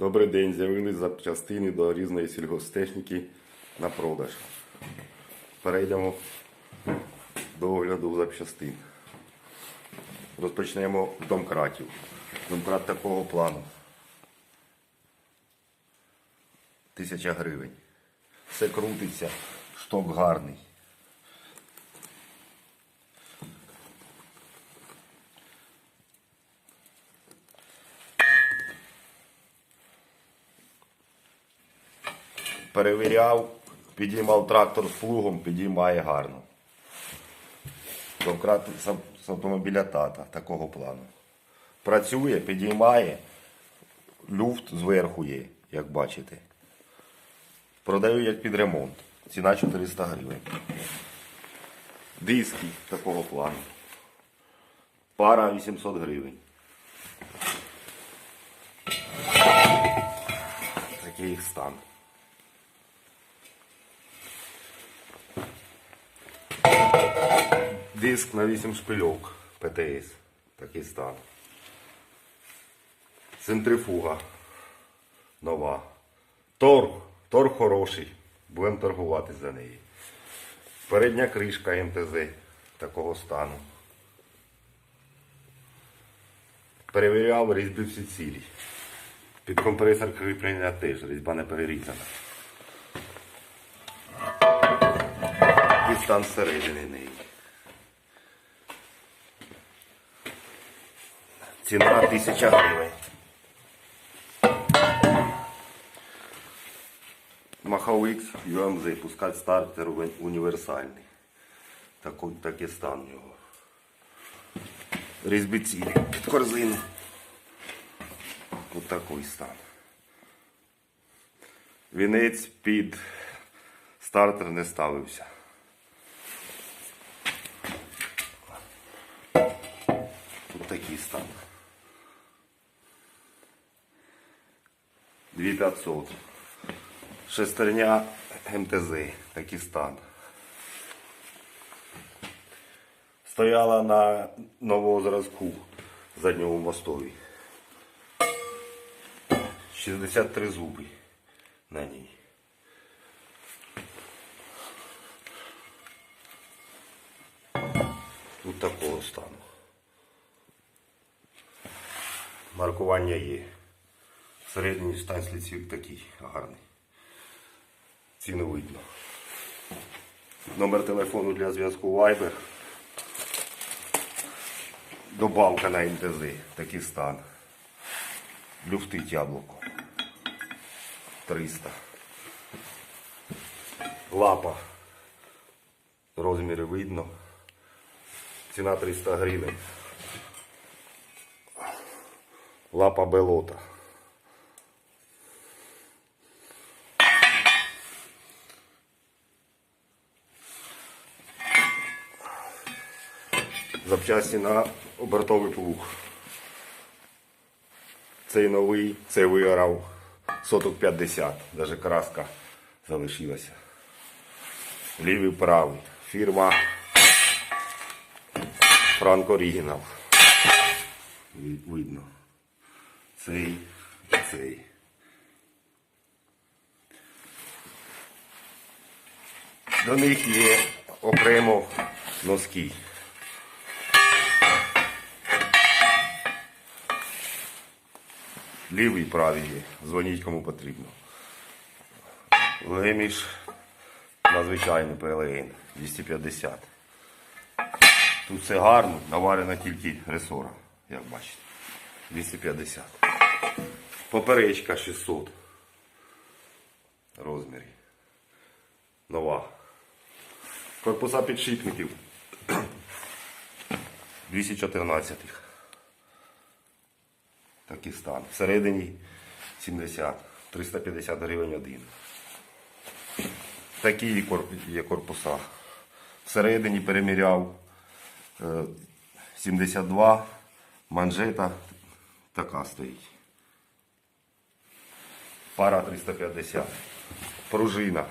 Добрий день, з'явились запчастини до різної сільгосптехніки на продаж. Перейдемо до огляду запчастин. Розпочнемо домкратів. Домкрат такого плану. Тисяча гривень. Все крутиться, шток гарний. Перевіряв, підіймав трактор з плугом, підіймає гарно. Домкрат з з автомобіля тата такого плану. Працює, підіймає, люфт зверху є, як бачите. Продаю як під ремонт. Ціна 400 гривень. Диски такого плану. Пара 800 гривень. Такий їх стан. Диск на 8 шпильок ПТС. Такий стан. Центрифуга нова. Торг. Торг хороший. Будемо торгувати за неї. Передня кришка МТЗ такого стану. Перевіряв різьби всі цілі. Під компресор кріплення теж різьба не перерізана. І стан всередини неї. Ціна 1000 гривень. Маховик UMZ, пускать стартер уні- універсальний. Такий, такий стан у нього. Різьби під корзину. Ось такий стан. Вінець під стартер не ставився. Тут такий стан. 2500. Шестерня МТЗ. Такий стан. Стояла на нового зразку задньому мостові. 63 зуби на ній. Тут такого стану. Маркування є. Середній стан слідців такий гарний. Ціну видно. Номер телефону для зв'язку Viber. Добавка на МТЗ. Такий стан. Люфтить яблуко. 300. Лапа. Розміри видно. Ціна 300 гривень. Лапа белота. Запчасті на обертовий плуг. Цей новий, цей виграв соток 50, навіть краска залишилася. Лівий правий. Фірма Франк Орігінал. Видно. Цей, і цей. До них є окремо носки. Лівий, правий. Дзвоніть кому потрібно. Леміш надзвичайний ПЛН 250. Тут все гарно, наварена тільки ресора, як бачите. 250. Поперечка 600. Розмірі. Нова. Корпуса підшипників 214. Такий стан. Всередині 70. 350 гривень один. Такі є корпуса. Всередині переміряв е, 72, манжета така стоїть. Пара 350. Пружина.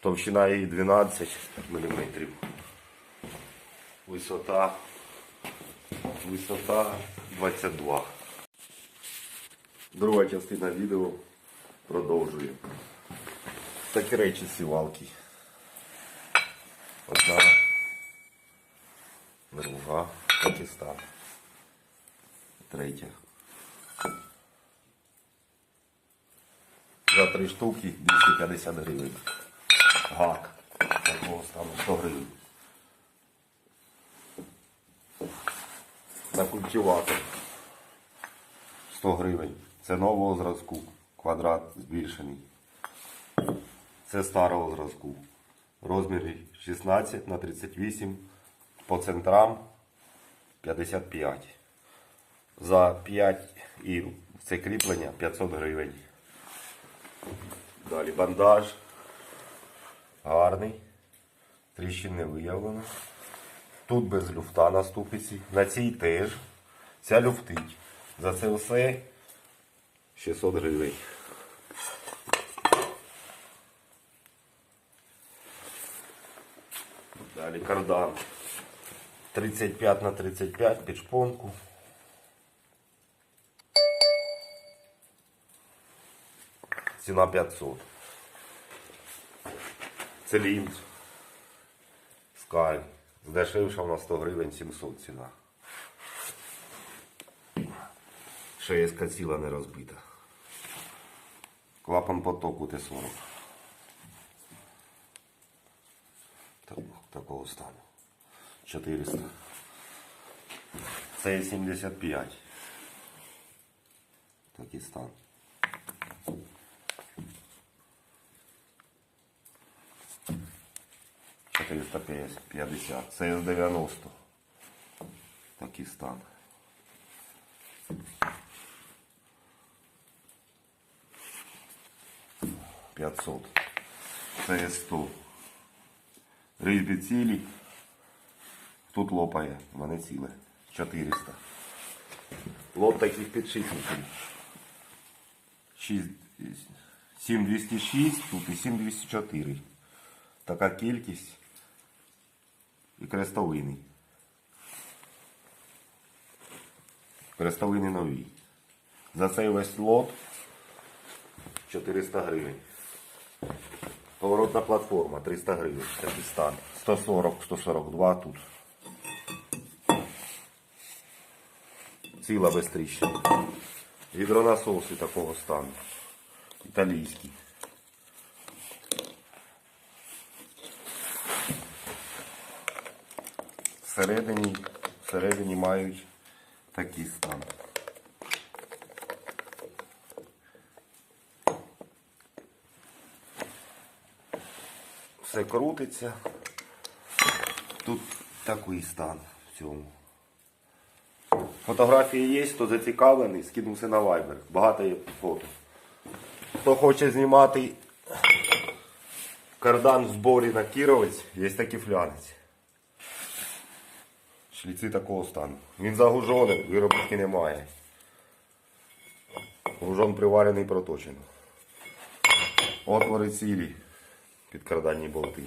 Товщина її 12 мм. Висота. Висота 22. Друга частина відео продовжує. Такі речі сівалки. Одна, друга, Пакистан. Третя. За три штуки 250 гривень. Гак. Такого стану 100 гривень. На культиватор 100 гривень. Це нового зразку. Квадрат збільшений. Це старого зразку. Розміри 16 на 38 по центрам 55. За 5 і це кріплення 500 гривень. Далі бандаж. Гарний. Тріщин не виявлено. Тут без люфта на ступиці. На цій теж. Ця люфтить. За це все 600 гривень. Далі кардан. 35 на 35 під шпонку. Ціна 500. Циліндр. Скаль. Здешевша на 100 гривень 700 ціна. Шеєска ціла не розбита. Клапан потоку Т-40. Такого стану. 400. Це 75. Такий стан. Чотириста п'ятдесят. Це з 90. Такий стан. П'ятсот. Це 100. Різьби цілі. Тут лопає, в мене ціле. 400. Лот таких підшипників. 6, 7206, тут і 7204. Така кількість. І крестовини. Крестовини нові. За цей весь лот 400 гривень. Поворотна платформа 300 гривень. Такий стан. 140, 142 тут. Ціла без тріщин. Гідронасоси такого стану. Італійські. Всередині, всередині мають такий стан. Все крутиться. Тут такий стан в цьому. Фотографії є, хто зацікавлений, скинувся на Viber. Багато є фото. Хто хоче знімати кардан в зборі на Кіровець, є такий флянець. Шліци такого стану. Він загужений, виробітки немає. Гужон приварений проточено. Отвори цілі під карданні болти.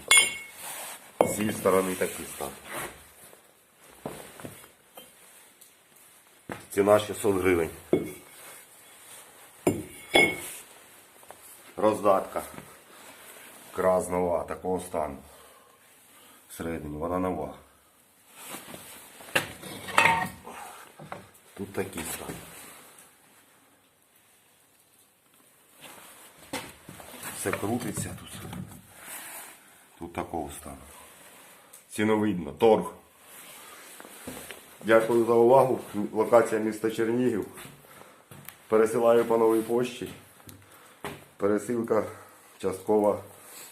З цієї сторони такий стан. Ціна 600 гривень. Роздатка. Краз нова, такого стану. Всередині, вона нова. Тут такий стан. Все крутиться тут. Тут такого стану. Ціну видно. Торг. Дякую за увагу. Локація міста Чернігів. Пересилаю по новій пошті. Пересилка часткова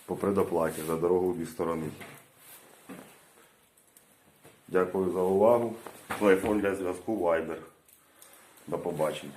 по предоплаті за дорогу в дві сторони. Дякую за увагу. Телефон для зв'язку Viber. До побачення.